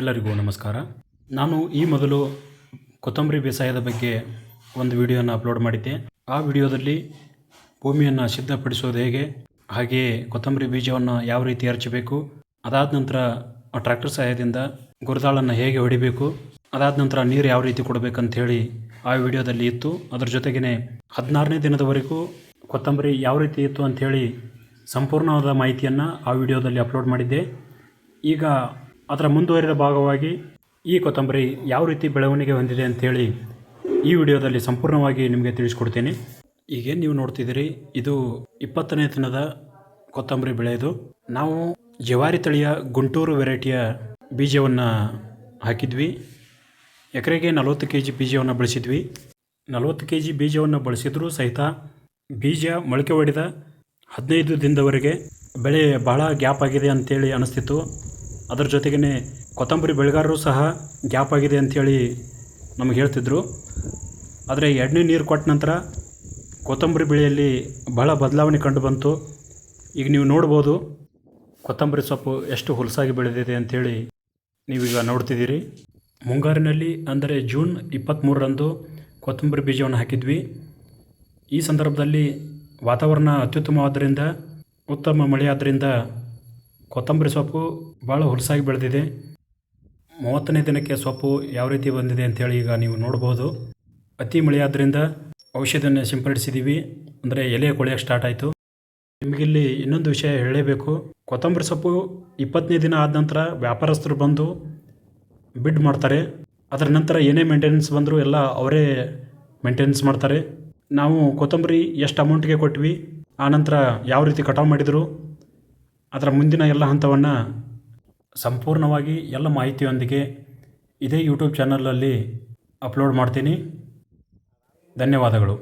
ಎಲ್ಲರಿಗೂ ನಮಸ್ಕಾರ. ನಾನು ಈ ಮೊದಲು ಕೊತ್ತಂಬರಿ ಬೇಸಾಯದ ಬಗ್ಗೆ ಒಂದು ವಿಡಿಯೋನ ಅಪ್ಲೋಡ್ ಮಾಡಿದ್ದೆ. ಆ ವಿಡಿಯೋದಲ್ಲಿ ಭೂಮಿಯನ್ನು ಸಿದ್ಧಪಡಿಸೋದು ಹೇಗೆ ಹಾಗೆಯೇ ಕೊತ್ತಂಬರಿ ಬೀಜವನ್ನು ಯಾವ ರೀತಿ ಹರಚಬೇಕು, ಅದಾದ ನಂತರ ಟ್ರ್ಯಾಕ್ಟರ್ ಸಹಾಯದಿಂದ ಗುರುದಾಳನ್ನು ಹೇಗೆ ಹೊಡಿಬೇಕು, ಅದಾದ ನಂತರ ನೀರು ಯಾವ ರೀತಿ ಕೊಡಬೇಕಂತ ಹೇಳಿ ಆ ವಿಡಿಯೋದಲ್ಲಿ ಇತ್ತು. ಅದರ ಜೊತೆಗೇ ಹದಿನಾರನೇ ದಿನದವರೆಗೂ ಕೊತ್ತಂಬರಿ ಯಾವ ರೀತಿ ಇತ್ತು ಅಂಥೇಳಿ ಸಂಪೂರ್ಣವಾದ ಮಾಹಿತಿಯನ್ನು ಆ ವಿಡಿಯೋದಲ್ಲಿ ಅಪ್ಲೋಡ್ ಮಾಡಿದ್ದೆ. ಈಗ ಅದರ ಮುಂದುವರಿದ ಭಾಗವಾಗಿ ಈ ಕೊತ್ತಂಬರಿ ಯಾವ ರೀತಿ ಬೆಳವಣಿಗೆ ಹೊಂದಿದೆ ಅಂಥೇಳಿ ಈ ವಿಡಿಯೋದಲ್ಲಿ ಸಂಪೂರ್ಣವಾಗಿ ನಿಮಗೆ ತಿಳಿಸ್ಕೊಡ್ತೀನಿ. ಈಗೇನು ನೀವು ನೋಡ್ತಿದ್ದೀರಿ, ಇದು ಇಪ್ಪತ್ತನೇ ದಿನದ ಕೊತ್ತಂಬರಿ ಬೆಳೆಯೋದು ನಾವು ಜವಾರಿ ತಳಿಯ ಗುಂಟೂರು ವೆರೈಟಿಯ ಬೀಜವನ್ನು ಹಾಕಿದ್ವಿ. ಎಕರೆಗೆ ನಲವತ್ತು ಕೆ ಜಿ ಬೀಜವನ್ನು ಬಳಸಿದ್ವಿ. ನಲವತ್ತು ಕೆ ಜಿ ಬೀಜವನ್ನು ಬಳಸಿದರೂ ಸಹಿತ ಬೀಜ ಮೊಳಕೆ ಹೊಡೆದ ಹದಿನೈದು ದಿನದವರೆಗೆ ಬೆಳೆ ಬಹಳ ಗ್ಯಾಪ್ ಆಗಿದೆ ಅಂತೇಳಿ ಅನಿಸ್ತಿತ್ತು. ಅದರ ಜೊತೆಗೇ ಕೊತ್ತಂಬರಿ ಬೆಳೆಗಾರರು ಸಹ ಗ್ಯಾಪ್ ಆಗಿದೆ ಅಂಥೇಳಿ ನಮಗೆ ಹೇಳ್ತಿದ್ರು. ಆದರೆ ಎರಡನೇ ನೀರು ಕೊಟ್ಟ ನಂತರ ಕೊತ್ತಂಬರಿ ಬೆಳೆಯಲ್ಲಿ ಬಹಳ ಬದಲಾವಣೆ ಕಂಡು ಬಂತು. ಈಗ ನೀವು ನೋಡ್ಬೋದು ಕೊತ್ತಂಬರಿ ಸೊಪ್ಪು ಎಷ್ಟು ಹುಲಸಾಗಿ ಬೆಳೆದಿದೆ ಅಂಥೇಳಿ ನೀವೀಗ ನೋಡ್ತಿದ್ದೀರಿ. ಮುಂಗಾರಿನಲ್ಲಿ ಅಂದರೆ ಜೂನ್ ಇಪ್ಪತ್ತ್ಮೂರರಂದು ಕೊತ್ತಂಬರಿ ಬೀಜವನ್ನು ಹಾಕಿದ್ವಿ. ಈ ಸಂದರ್ಭದಲ್ಲಿ ವಾತಾವರಣ ಅತ್ಯುತ್ತಮವಾದ್ದರಿಂದ, ಉತ್ತಮ ಮಳೆಯಾದ್ದರಿಂದ ಕೊತ್ತಂಬರಿ ಸೊಪ್ಪು ಭಾಳ ಹುಲಸಾಗಿ ಬೆಳೆದಿದೆ. ಮೂವತ್ತನೇ ದಿನಕ್ಕೆ ಸೊಪ್ಪು ಯಾವ ರೀತಿ ಬಂದಿದೆ ಅಂಥೇಳಿ ಈಗ ನೀವು ನೋಡ್ಬೋದು. ಅತಿ ಮಳೆಯಾದ್ದರಿಂದ ಔಷಧಿಯನ್ನು ಸಿಂಪಡಿಸಿದ್ದೀವಿ ಅಂದರೆ ಎಲೆ ಕೊಳೆಯೋಕ್ಕೆ ಸ್ಟಾರ್ಟ್ ಆಯಿತು. ನಿಮಗಿಲ್ಲಿ ಇನ್ನೊಂದು ವಿಷಯ ಹೇಳಲೇಬೇಕು. ಕೊತ್ತಂಬರಿ ಸೊಪ್ಪು ಇಪ್ಪತ್ತನೇ ದಿನ ಆದ ನಂತರ ವ್ಯಾಪಾರಸ್ಥರು ಬಂದು ಬಿಡ್ ಮಾಡ್ತಾರೆ. ಅದರ ನಂತರ ಏನೇ ಮೇಂಟೆನೆನ್ಸ್ ಬಂದರೂ ಎಲ್ಲ ಅವರೇ ಮೇಂಟೆನೆನ್ಸ್ ಮಾಡ್ತಾರೆ. ನಾವು ಕೊತ್ತಂಬರಿ ಎಷ್ಟು ಅಮೌಂಟ್ಗೆ ಕೊಟ್ವಿ ಆನಂತರ ನಂತರ ಯಾವ ರೀತಿ ಕಟಾವು ಮಾಡಿದರು ಅದರ ಮುಂದಿನ ಎಲ್ಲ ಹಂತವನ್ನು ಸಂಪೂರ್ಣವಾಗಿ ಎಲ್ಲ ಮಾಹಿತಿಯೊಂದಿಗೆ ಇದೇ ಯೂಟ್ಯೂಬ್ ಚಾನಲಲ್ಲಿ ಅಪ್ಲೋಡ್ ಮಾಡ್ತೀನಿ. ಧನ್ಯವಾದಗಳು.